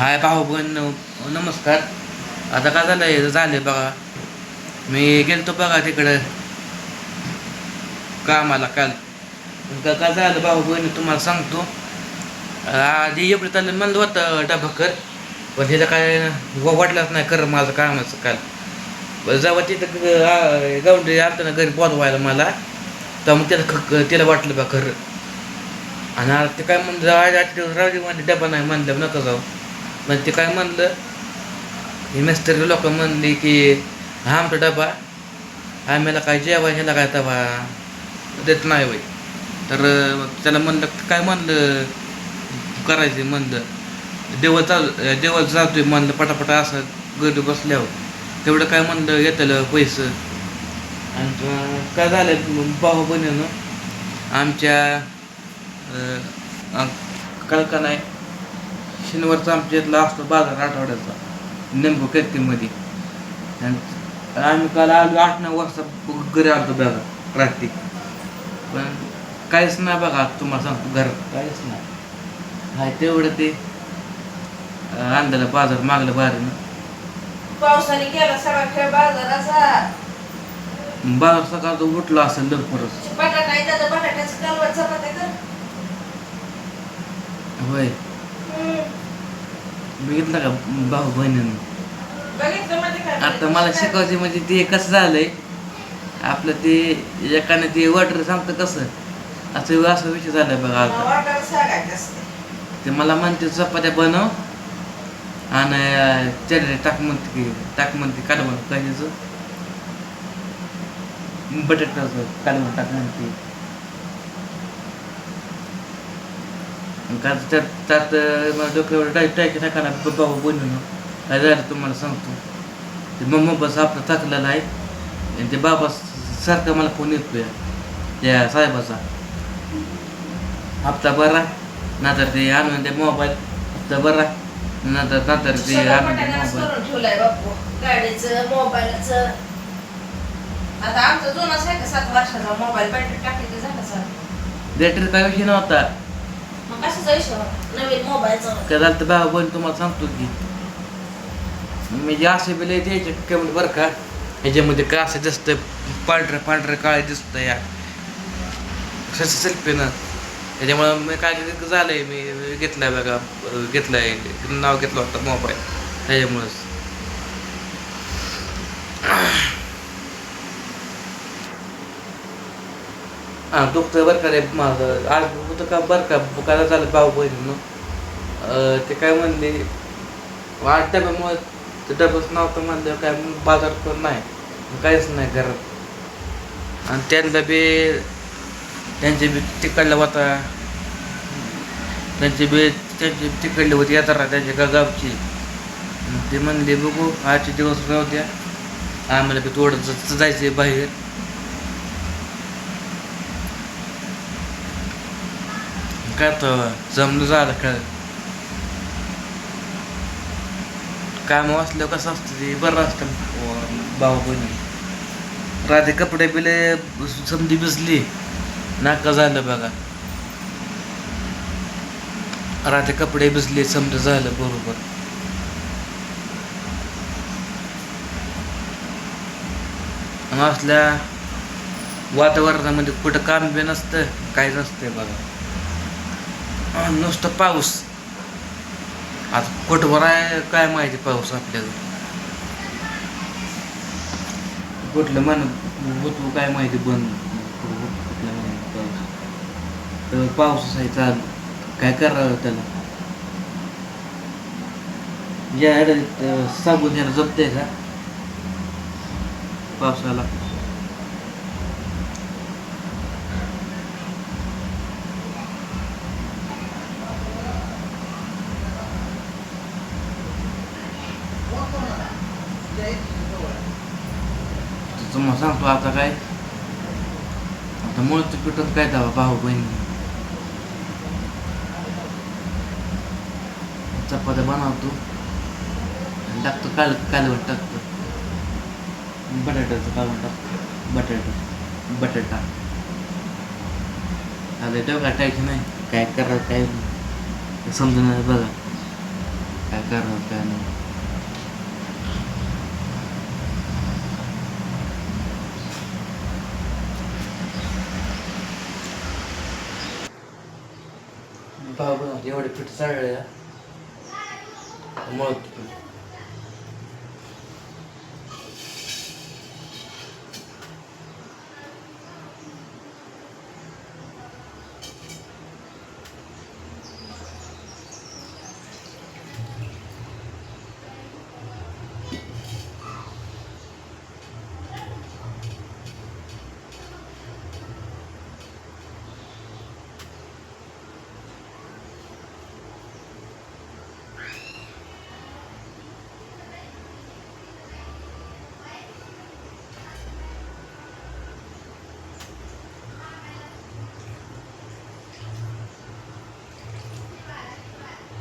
हाय भाऊ बहीण नमस्कार. आता काय झालं आहे झालं बघा. मी गेलतो बघा तिकडं. कामाला काल. का काय झालं भाऊ बहिणी तुम्हाला सांगतो. आधी एवढं चाललं म्हणलं होतं डबा कर पण तिथं काय वाटलंच नाही कर माझं कामाचं काल. जेव्हा तिथं गावंडी आलतं ना घरी बोलवायला मला तर मग त्याला ख- तिला वाटलं बा खरं. आणि आता ते काय म्हणलं आज आठ दिवस म्हणजे डबा नाही म्हणलं नका जाऊ. पण ते काय म्हणलं? हे मिस्त्री लोक म्हणली की हा आमचा डबा आम्हाला काय जेवा ह्याला काय तबा देत नाही बाई तर त्याला म्हणलं काय म्हणलं? करायचं म्हणलं. देवळ चाल देवळ जातोय म्हणलं पटापटा असं गर्दी बसल्यावर. तेवढं काय म्हणलं येतलं पैसं. आणि काय झालं भाऊ बहिणीनं? आमच्या कल्पना आहे का नाही शनिवारचा आमच्या इथला असतो बाजार आठवड्याचा. नेमकं कीर्तीमध्ये आणि आम्ही काल आलो आठ नऊ वाजता घरी आलतो बघा रात्री पण काहीच नाही बघा तुम्हाला सांगतो घरात काहीच नाही. हाय तेवढं ते अं, आणलेलं बाजार मागलं बारीनं. पावसाने केला सगळा खेळ बाजाराचा बाजार सकाळचं उठलं असेल लवकरच. बटाटा आहे त्याचा बटाट्याचं कालवण चपात्या कर. होय. बघितलं का? भाऊ बहिणीनं? म्हणजे आता मला शिकवायचे म्हणजे ते कसं झालंय? आपलं ते एकाने ते वॉटर सांगतं कसं? असं असं विषय झालाय बघा आता. ते मला म्हणते चपात्या बनव आणि चटणी टाक म्हणते की टाक म्हणते कालवण कशाचं बटाट्याचं कालवण टाक म्हणते. आणि का त्यात त्यात मला डोक्यावर टाक टाकी टाका ना बाबा बनवून काय झालं तुम्हाला सांगतो. ते मम्मा बस आपलं टाकलेलं आहे. आणि ते बाबा सारखा मला फोन येतोय. त्या साहेबाचा. हप्ता बरा नंतर ते आणून ते मोबाईल. हप्ता बरा नंतर नंतर ते आणून ते मोबाईल. ठेवलंय बापू. गाडीचं मोबाईलचं. आता आमचा जुनाच आहे का सात वर्षाचा मोबाईल बॅटरी टाकली झालं सर बॅटरी काय विषय नव्हता. कशाचा विषय नवीन मोबाईलचा काय झालं तर बाबा बहीण तुम्हाला सांगतो की मी म्हणजे असे बिल द्यायचे कमेंट बरं का ह्याच्यामध्ये का असं दिसतं पांढरं पांढरं काळे दिसतं या. सेल्फीनं त्याच्यामुळं मी काय झालं आहे मी घेतलं आहे बघा घेतलं आहे नाव घेतलं होतं मोबाईल त्याच्यामुळंच. दुखतं बरं का रे माझं आज होतं का बरं का बुकायला झालं भाऊ बहिणीनं ते काय म्हणले आठ डब्यामुळे ते डबच नव्हतं म्हणलं काय मग बाजार पण नाही काहीच नाही घरात आणि त्यांना बी त्यांचे बी तिकडलं होता त्यांची बी त्यांची तिकडली होती यात्रा त्यांच्या का गावची ते म्हणले बघू आजचे दिवस राहू द्या आम्हाला बी थोडं जायचं जायचं बाहेर काय जमलं झालं काय काम वाचलं कसं असतं ते बरं असतं भाऊ बहिणी राधे कपडे बिले समधी भिजली नाका झालं बघा राधे कपडे भिजले समजा झालं बरोबर असल्या वातावरणामध्ये कुठं काम बी नसतं काय नसतंय बघा नुसतं पाऊस. आता कुठवर आहे काय माहिती पाऊस आपल्याला. कुठलं मन होतो काय माहिती बंद. महिन्यात पाऊस तर पाऊस आहे चालू. काय करावं त्याला? या सांगून याला आहे का? पावसाला तुम्हाला सांगतो आता काय? आता मुळच पिठच काय दावा? भाऊ बहिणी. चपात्या बनवतो. आणि टाकतो काल कालवण टाकतो. बटाट्याचं कालवण टाकतो. बटाटा बटाटा. आता डोका टाकायचं नाही. काय करा काय नाही. समजून बघा. काय काय करणार काय नाही. बाबा एवढे पीठ चालले. मग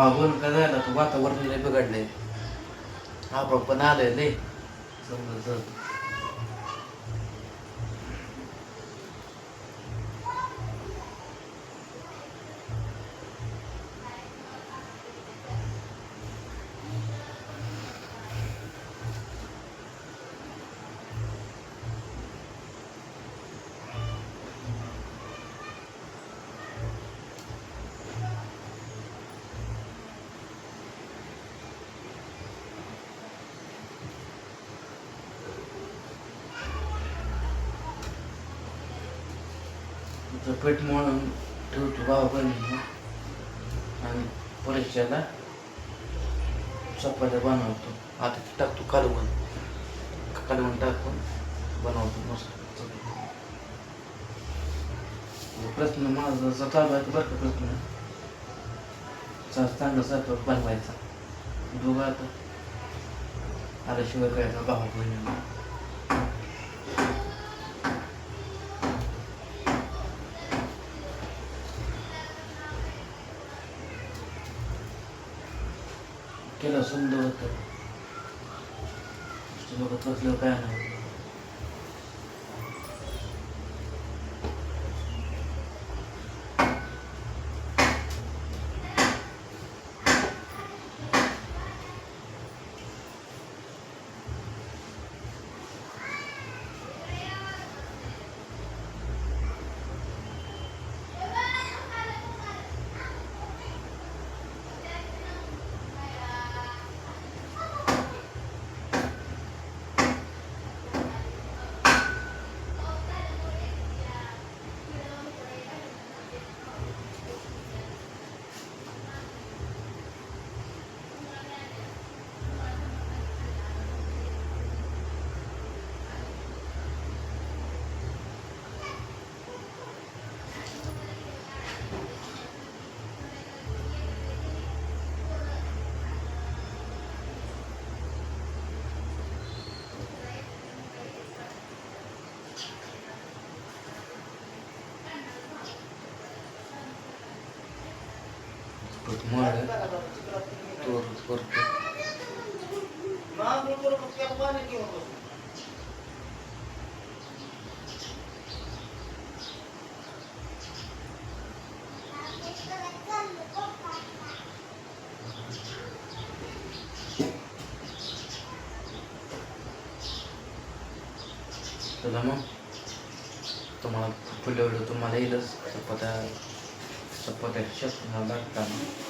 भाऊ का झालं? तर वातावरण लय बिघडलंय. आपण पण आलंय लय. समजा पीठ म्हणून ठेवतो बाबा बहिणी आणि परीक्षेला चपात्या बनवतो. आता ते टाकतो कालवण. कालवण टाकून बनवतो मस्त प्रश्न माझा जसा चालू आहे बरं का प्रश्न? चांगला स्वयंपाक बनवायचा. दोघं आता आल्याशिवाय करायचा भाऊ बहिणी बहिणीला केलं सुंदर होतं बघत बसल्यावर काय नाही परत मळ तोर करतो चला मग तुम्हाला पुढल्या वेळेला तुम्हाला येईलच चपात्या चपात्या शेत लागताना